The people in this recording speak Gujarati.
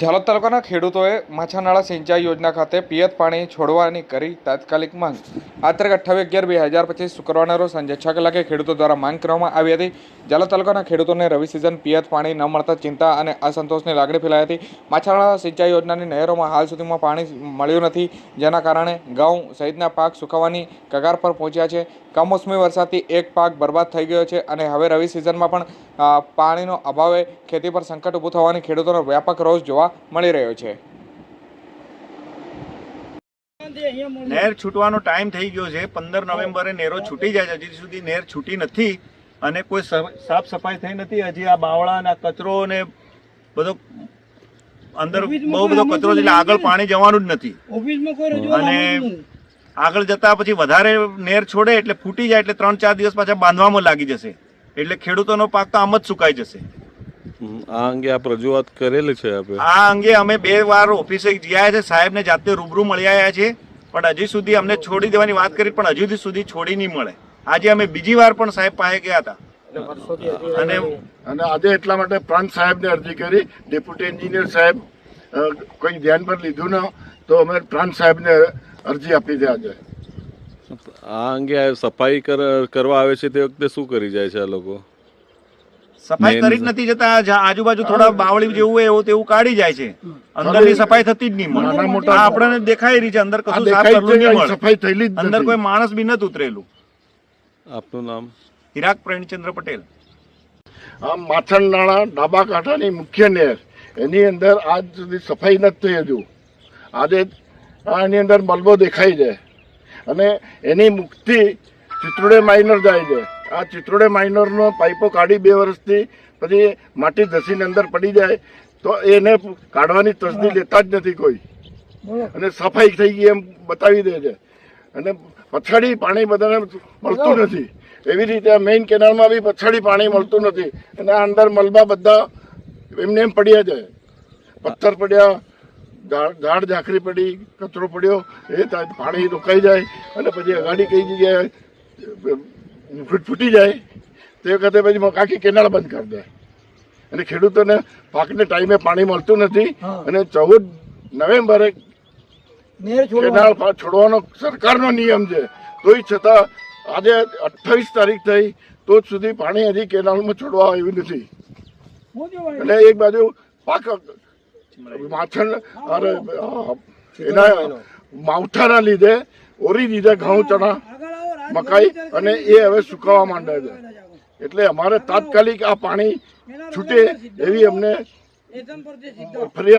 ઝાલોદ તાલુકાના ખેડૂતોએ માછાનાળા સિંચાઈ યોજના ખાતે પિયત પાણી છોડવાની કરી તાત્કાલિક માંગ. આ તારીખ અઠ્ઠાવીસ અગિયાર બે હજાર પચીસ શુક્રવારના રોજ સાંજે છ કલાકે ખેડૂતો દ્વારા માંગ કરવામાં આવી હતી. ઝાલોદ તાલુકાના ખેડૂતોને રવિ સિઝન પિયત પાણી ન મળતા ચિંતા અને અસંતોષની લાગણી ફેલાઈ હતી. માછાનાળા સિંચાઈ યોજનાની નહેરોમાં હાલ સુધીમાં પાણી મળ્યું નથી, જેના કારણે ઘઉં સહિતના પાક સુકાવાની કગાર પર પહોંચ્યા છે. કમોસમી વરસાદથી એક પાક બરબાદ થઈ ગયો છે અને હવે રવિ સિઝનમાં પણ પાણીનો અભાવે ખેતી પર સંકટ ઊભું થવાની ખેડૂતોનો વ્યાપક રોષ જોવા મળી રહ્યો છે. નહેર છૂટવાનો ટાઈમ થઈ ગયો છે. પંદર નવેમ્બરે નહેરો છૂટી જાય છે. હજી સુધી નહેર છૂટી નથી અને કોઈ સ- સાફ સફાઈ થઈ નથી. હજી આ બાવળા અને કચરો ને બધો અંદર બહુ બધો કચરો છે એટલે આગળ પાણી જવાનું જ નથી. ઓફિસમાં કોઈ રજૂઆત અને આગળ જતા પછી વધારે નેર છોડે એટલે ફૂટી જાય એટલે ત્રણ ચાર દિવસ પાછા બાંધવામાં લાગી જશે. એટલે ખેડૂતોનો પાક તો આમ જ સુકાઈ જશે. આ અંગે આપ રજૂઆત કરેલી છે આપે? આ અંગે અમે બે વાર ઓફિસે ગયા છે સાહેબને જાતે રૂબરૂ મળી આવ્યા છે પણ હજી સુધી અમને છોડી દેવાની વાત કરી પણ હજુ સુધી છોડી નહીં મળે. આજે અમે બીજી વાર પણ સાહેબ પાસે ગયા હતા. અને અને આજે એટલા માટે પ્રાંત સાહેબને અરજી કરી ડેપ્યુટી એન્જિનિયર સાહેબ કોઈ ધ્યાન પર લીધું ન તો અમે પ્રાંત સાહેબને અરજી આપી દે આજે. આ અંગે સફાઈ કરવા આવે છે તે વખતે શું કરી જાય છે આ લોકો? સફાઈ કરી જ નથી જતા આજુબાજુ થોડા બાવળી જેવું હોય એવું તેવું કાઢી જાય છે. અંદરની સફાઈ થતી જ નહીં મળે. મોટા- આપણને દેખાઈ રહી છે અંદર કશું સાફ કરેલું નહીં મળે. સફાઈ થયેલી અંદર કોઈ માણસ બી નથી ઉતરેલું. આપનું નામ? હિરાક પ્રેમચંદ્ર પટેલ. આ માથણ નાળા ડાબા કાંઠાની મુખ્ય નહેર. એની અંદર આજ સુધી સફાઈ નથી થઈ હજુ. આજે આની અંદર મલબો દેખાઈ છે અને એની મુક્તિ ચિત્રોડે માઇનર જાય છે. આ ચિત્રોડે માઇનરનો પાઇપો કાઢી બે વર્ષથી પછી માટી ધસીને અંદર પડી જાય તો એને કાઢવાની તસદી લેતા જ નથી કોઈ. અને સફાઈ થઈ ગઈ એમ બતાવી દે છે. અને પછાડી પાણી બધાને મળતું નથી. એવી રીતે મેઇન કેનાલમાં બી પછાડી પાણી મળતું નથી. અને આ અંદર મલબા બધા એમને એમ પડ્યા છે. પથ્થર પડ્યા ઝાડ ઝાંખરી પડી કચરો પડ્યો એ પાણી રોકાઈ જાય અને પછી અગાડી કઈ જગ્યાએ ફૂટ જાય. તે વખતે પછી આખી કેનાળ બંધ કરી દે. અને ખેડૂતોને પાકને ટાઈમે પાણી મળતું નથી અને ચૌદ નવેમ્બરે પા- છોડવાનો સરકારનો નિયમ છે. તોય છતાં આજે અઠ્ઠાવીસ તારીખ થઈ તો જ સુધી પાણી હજી કેનાલમાં છોડવા આવ્યું નથી. અને એક બાજુ પાક માછણ અરે એના માવઠાના લીધે ઓરી દીધે ઘઉં ચણા મકાઈ અને એ હવે સુકાવા માંડે છે. એટલે અમારે તાત્કાલિક આ પાણી છૂટે એવી અમને ફરિયાદ